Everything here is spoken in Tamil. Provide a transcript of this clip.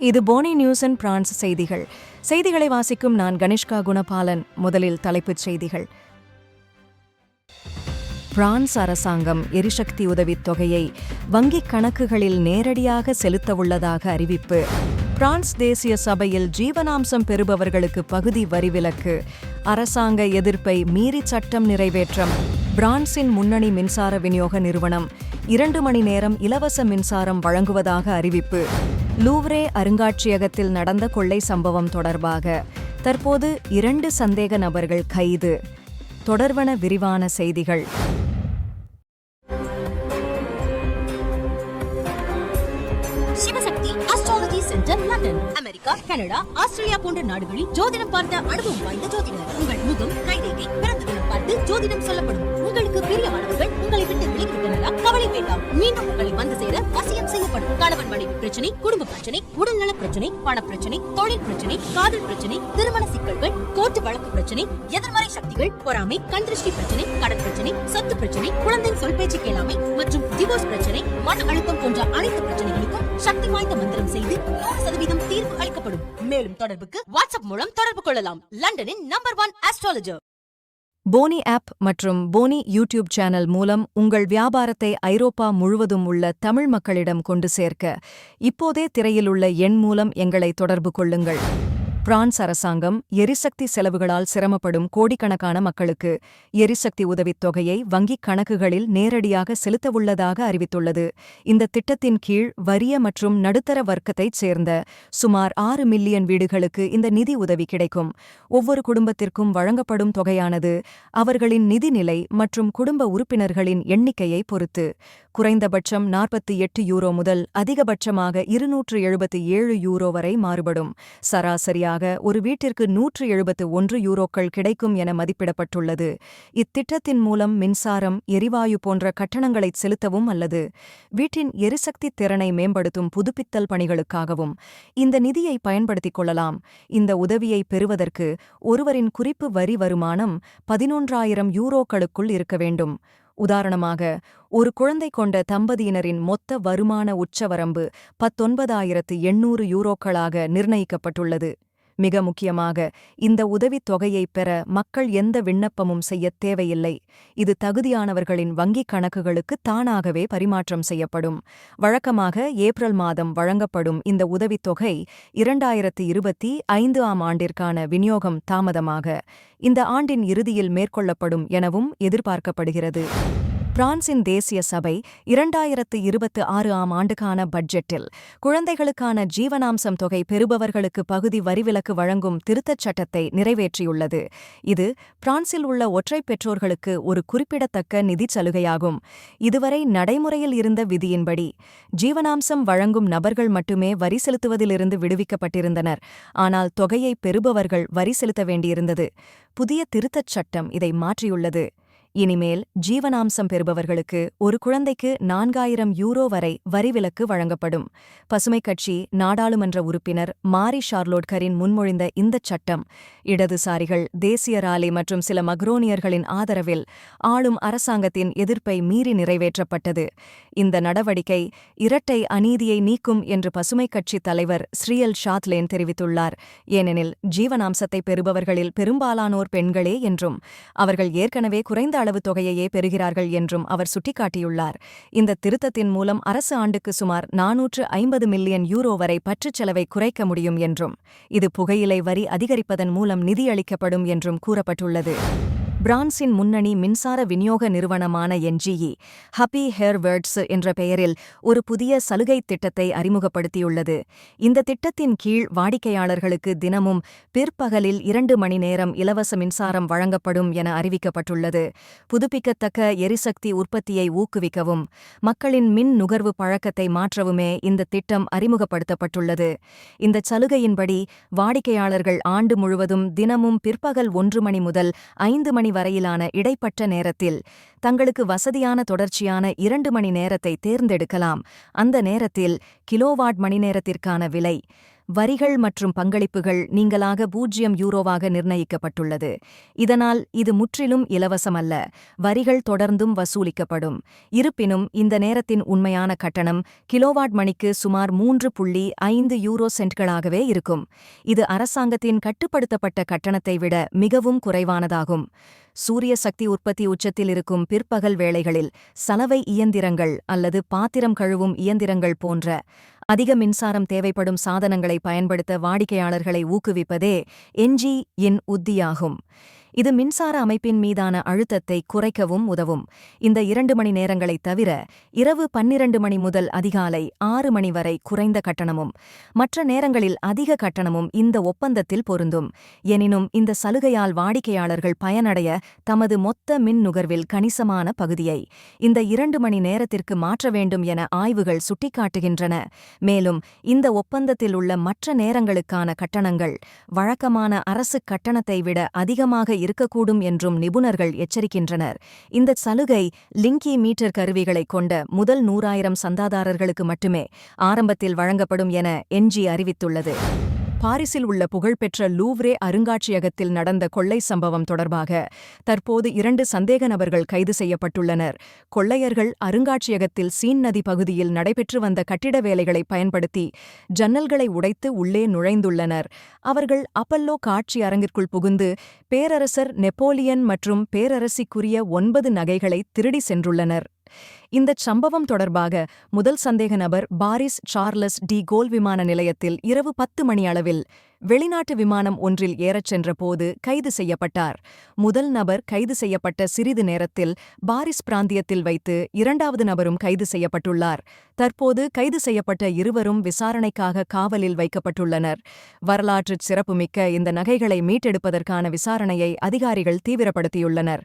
இது போனி நியூஸ் அண்ட் பிரான்ஸ் செய்திகள். செய்திகளை வாசிக்கும் நான் கணிஷ்கா குணபாலன். முதலில் தலைப்புச் செய்திகள். பிரான்ஸ் அரசாங்கம் எரிசக்தி உதவித் தொகையை வங்கிக் கணக்குகளில் நேரடியாக செலுத்தவுள்ளதாக அறிவிப்பு. பிரான்ஸ் தேசிய சபையில் ஜீவனாம்சம் பெறுபவர்களுக்கு பகுதி வரி விலக்கு. அரசாங்க எதிர்ப்பை மீறி சட்டம் நிறைவேற்றம். பிரான்சின் முன்னணி மின்சார விநியோக நிறுவனம் இரண்டு மணி நேரம் இலவச மின்சாரம் வழங்குவதாக அறிவிப்பு. லூவ்ரே அருங்காட்சியகத்தில் நடந்த கொள்ளை சம்பவம் தொடர்பாக தற்போது இரண்டு சந்தேக நபர்கள் கைது. தொடர்வன விரிவான செய்திகள். அமெரிக்கா கனடா ஆஸ்திரேலியா போன்ற நாடுகளில் ஜோதிடம் பார்த்த அனுபவம் வாய்ந்த ஜோதிடர். உங்கள் முகம் கைரேகை பிறந்த தினம் பார்த்து ஜோதிடம் சொல்லப்படும். உங்களுக்கு பெரிய அளவுகள் உங்களை வேண்டாம் மீண்டும் உங்களை வந்து சேர வசியம் செய்யப்படும். கணவன் மனைவி பிரச்சனை குடும்ப பிரச்சனை உடல்நல பிரச்சனை பண பிரச்சனை தொழில் பிரச்சனை காதல் பிரச்சனை திருமண சிக்கல்கள் கோர்ட்டு வழக்கு பிரச்சனை எதிர்மறை சக்திகள் பொறாமை கண் திருஷ்டி பிரச்சனை கடன் பிரச்சனை சொத்து பிரச்சனை குழந்தை சொல் பேச்சு கேளாமை மற்றும் டிவோர்ஸ் பிரச்சனை மன அழுத்தம் போன்ற அனைத்து பிரச்சனைகளுக்கும் சக்தி வாய்ந்த மந்திரம் செய்து நூறு சதவீதம் தீர்வு அளிக்கப்படும். மேலும் தொடர்புக்கு வாட்ஸ்அப் மூலம் தொடர்பு கொள்ளலாம். லண்டனின் நம்பர் ஒன் ஆஸ்ட்ராலஜர் போனி ஆப் மற்றும் போனி யூடியூப் சேனல் மூலம் உங்கள் வியாபாரத்தை ஐரோப்பா முழுவதும் உள்ள தமிழ் மக்களிடம் கொண்டு சேர்க்க இப்போதே திரையிலுள்ள எண் மூலம் எங்களை தொடர்பு கொள்ளுங்கள். பிரான்ஸ் அரசாங்கம் எரிசக்தி செலவுகளால் சிரமப்படும் கோடிக்கணக்கான மக்களுக்கு எரிசக்தி உதவித் தொகையை வங்கிக் கணக்குகளில் நேரடியாக செலுத்தவுள்ளதாக அறிவித்துள்ளது. இந்த திட்டத்தின் கீழ் வறிய மற்றும் நடுத்தர வர்க்கத்தைச் சேர்ந்த சுமார் ஆறு மில்லியன் வீடுகளுக்கு இந்த நிதி உதவி கிடைக்கும். ஒவ்வொரு குடும்பத்திற்கும் வழங்கப்படும் தொகையானது அவர்களின் நிதிநிலை மற்றும் குடும்ப உறுப்பினர்களின் எண்ணிக்கையை பொறுத்து. குறைந்தபட்சம் நாற்பத்தி எட்டு யூரோ முதல் அதிகபட்சமாக இருநூற்று எழுபத்தி ஏழு யூரோ வரை மாறுபடும். சராசரியாக ஒரு வீட்டிற்கு நூற்று எழுபத்து ஒன்று யூரோக்கள் கிடைக்கும் என மதிப்பிடப்பட்டுள்ளது. இத்திட்டத்தின் மூலம் மின்சாரம் எரிவாயு போன்ற கட்டணங்களை செலுத்தவும் அல்லது வீட்டின் எரிசக்தி திறனை மேம்படுத்தும் புதுப்பித்தல் பணிகளுக்காகவும் இந்த நிதியை பயன்படுத்திக் கொள்ளலாம். இந்த உதவியை பெறுவதற்கு ஒருவரின் குறிப்பு வரி வருமானம் பதினொன்றாயிரம் யூரோக்களுக்குள் இருக்க வேண்டும். உதாரணமாக ஒரு குழந்தை கொண்ட தம்பதியினரின் மொத்த வருமான உச்சவரம்பு பத்தொன்பதாயிரத்து எண்ணூறு யூரோக்களாக நிர்ணயிக்கப்பட்டுள்ளது. மிக முக்கியமாக இந்த உதவித் தொகையைப் பெற மக்கள் எந்த விண்ணப்பமும் செய்யத் தேவையில்லை. இது தகுதியானவர்களின் வங்கிக் கணக்குகளுக்கு தானாகவே பரிமாற்றம் செய்யப்படும். வழக்கமாக ஏப்ரல் மாதம் வழங்கப்படும் இந்த உதவித் தொகை இரண்டாயிரத்து இருபத்தி ஐந்து ஆம் ஆண்டிற்கான விநியோகம் தாமதமாக இந்த ஆண்டின் இறுதியில் மேற்கொள்ளப்படும் எனவும் எதிர்பார்க்கப்படுகிறது. பிரான்சின் தேசிய சபை இரண்டாயிரத்து இருபத்து ஆறு ஆம் ஆண்டுக்கான பட்ஜெட்டில் குழந்தைகளுக்கான ஜீவனாம்சம் தொகை பெறுபவர்களுக்கு பகுதி வரிவிலக்கு வழங்கும் திருத்தச் சட்டத்தை நிறைவேற்றியுள்ளது. இது பிரான்சில் உள்ள ஒற்றை பெற்றோர்களுக்கு ஒரு குறிப்பிடத்தக்க நிதிச் சலுகையாகும். இதுவரை நடைமுறையில் இருந்த விதியின்படி ஜீவனாம்சம் வழங்கும் நபர்கள் மட்டுமே வரி செலுத்துவதிலிருந்து விடுவிக்கப்பட்டிருந்தனர். ஆனால் தொகையை பெறுபவர்கள் வரி செலுத்த வேண்டியிருந்தது. புதிய திருத்தச் சட்டம் இதை மாற்றியுள்ளது. இனிமேல் ஜீவனாம்சம் பெறுபவர்களுக்கு ஒரு குழந்தைக்கு நான்காயிரம் யூரோ வரை வரிவிலக்கு வழங்கப்படும். பசுமை கட்சி நாடாளுமன்ற உறுப்பினர் மாரி ஷார்லோட்கரின் முன்மொழிந்த இந்தச் சட்டம் இடதுசாரிகள் தேசிய ராலி மற்றும் சில மக்ரோனியர்களின் ஆதரவில் ஆளும் அரசாங்கத்தின் எதிர்ப்பை மீறி நிறைவேற்றப்பட்டது. இந்த நடவடிக்கை இரட்டை அநீதியை நீக்கும் என்று பசுமை கட்சி தலைவர் ஸ்ரீயல் ஷாத்லேன் தெரிவித்துள்ளார். ஏனெனில் ஜீவனாம்சத்தை பெறுபவர்களில் பெரும்பாலானோர் பெண்களே என்றும் அவர்கள் ஏற்கனவே குறைந்த அளவு தொகையையே பெறுகிறார்கள் என்றும் அவர் சுட்டிக்காட்டியுள்ளார். இந்த திருத்தத்தின் மூலம் அரசு ஆண்டுக்கு சுமார் நாநூற்று ஐம்பது மில்லியன் யூரோ வரை பற்றுச் செலவை குறைக்க முடியும் என்றும் இது புகையிலை வரி அதிகரிப்பதன் மூலம் நிதியளிக்கப்படும் என்றும் கூறப்பட்டுள்ளது. பிரான்சின் முன்னணி மின்சார விநியோக நிறுவனமான என்ஜிஇ ஹப்பி ஹேர்வேர்ட்ஸ் என்ற பெயரில் ஒரு புதிய சலுகைத் திட்டத்தை அறிமுகப்படுத்தியுள்ளது. இந்த திட்டத்தின் கீழ் வாடிக்கையாளர்களுக்கு தினமும் பிற்பகலில் இரண்டு மணி நேரம் இலவச மின்சாரம் வழங்கப்படும் என அறிவிக்கப்பட்டுள்ளது. புதுப்பிக்கத்தக்க எரிசக்தி உற்பத்தியை ஊக்குவிக்கவும் மக்களின் மின் நுகர்வு பழக்கத்தை மாற்றவுமே இந்த திட்டம் அறிமுகப்படுத்தப்பட்டுள்ளது. இந்த சலுகையின்படி வாடிக்கையாளர்கள் ஆண்டு முழுவதும் தினமும் பிற்பகல் ஒன்று மணி முதல் ஐந்து மணி வரையிலான இடைப்பட்ட நேரத்தில் தங்களுக்கு வசதியான தொடர்ச்சியான இரண்டு மணி நேரத்தை தேர்ந்தெடுக்கலாம். அந்த நேரத்தில் கிலோவாட் மணி நேரத்திற்கான விலை வரிகள் மற்றும் பங்களிப்புகள் நீங்களாக பூஜ்ஜியம் யூரோவாக நிர்ணயிக்கப்பட்டுள்ளது. இதனால் இது முற்றிலும் இலவசமல்ல. வரிகள் தொடர்ந்தும் வசூலிக்கப்படும். இருப்பினும் இந்த நேரத்தின் உண்மையான கட்டணம் கிலோவாட் மணிக்கு சுமார் மூன்று புள்ளி ஐந்து யூரோ சென்ட்களாகவே இருக்கும். இது அரசாங்கத்தின் கட்டுப்படுத்தப்பட்ட கட்டணத்தை விட மிகவும் குறைவானதாகும். சூரிய சக்தி உற்பத்தி உச்சத்தில் இருக்கும் பிற்பகல் வேளைகளில் சலவை இயந்திரங்கள் அல்லது பாத்திரம் கழுவும் இயந்திரங்கள் போன்ற அதிக மின்சாரம் தேவைப்படும் சாதனங்களை பயன்படுத்த வாடிக்கையாளர்களை ஊக்குவிப்பதே என்ஜி இன் உத்தியாகும். இது மின்சார அமைப்பின் மீதான அழுத்தத்தை குறைக்கவும் உதவும். இந்த இரண்டு மணி நேரங்களைத் தவிர இரவு பன்னிரண்டு மணி முதல் அதிகாலை ஆறு மணி வரை குறைந்த கட்டணமும் மற்ற நேரங்களில் அதிக கட்டணமும் இந்த ஒப்பந்தத்தில் பொருந்தும். எனினும் இந்த சலுகையால் வாடிக்கையாளர்கள் பயனடைய தமது மொத்த மின் நுகர்வில் கணிசமான பகுதியை இந்த இரண்டு மணி நேரத்திற்கு மாற்ற வேண்டும் என ஆய்வுகள் சுட்டிக்காட்டுகின்றன. மேலும் இந்த ஒப்பந்தத்தில் உள்ள மற்ற நேரங்களுக்கான கட்டணங்கள் வழக்கமான அரசு கட்டணத்தை விட அதிகமாக இருக்கக்கூடும் என்றும் நிபுணர்கள் எச்சரிக்கின்றனர். இந்த சலுகை லிங்கி மீட்டர் கருவிகளைக் கொண்ட முதல் நூறாயிரம் சந்தாதாரர்களுக்கு மட்டுமே ஆரம்பத்தில் வழங்கப்படும் என என்ஜி அறிவித்துள்ளது. பாரிஸில் உள்ள புகழ்பெற்ற லூவ்ரே அருங்காட்சியகத்தில் நடந்த கொள்ளை சம்பவம் தொடர்பாக தற்போது இரண்டு சந்தேக நபர்கள் கைது செய்யப்பட்டுள்ளனர். கொள்ளையர்கள் அருங்காட்சியகத்தில் சீன் நதி பகுதியில் நடைபெற்று வந்த கட்டிட வேலைகளை பயன்படுத்தி ஜன்னல்களை உடைத்து உள்ளே நுழைந்துள்ளனர். அவர்கள் அப்பல்லோ காட்சி அரங்கிற்குள் புகுந்து பேரரசர் நெப்போலியன் மற்றும் பேரரசிக்குரிய ஒன்பது நகைகளை திருடி சென்றுள்ளனர். இந்தச் சம்பவம் தொடர்பாக முதல் சந்தேக நபர் பாரிஸ் சார்லஸ் டி கோல் விமான நிலையத்தில் இரவு பத்து மணி அளவில் வெளிநாட்டு விமானம் ஒன்றில் ஏறச் சென்றபோது கைது செய்யப்பட்டார். முதல் நபர் கைது செய்யப்பட்ட சிறிது நேரத்தில் பாரிஸ் பிராந்தியத்தில் வைத்து இரண்டாவது நபரும் கைது செய்யப்பட்டுள்ளார். தற்போது கைது செய்யப்பட்ட இருவரும் விசாரணைக்காக காவலில் வைக்கப்பட்டுள்ளனர். வரலாற்றுச் சிறப்புமிக்க இந்த நகைகளை மீட்டெடுப்பதற்கான விசாரணையை அதிகாரிகள் தீவிரப்படுத்தியுள்ளனர்.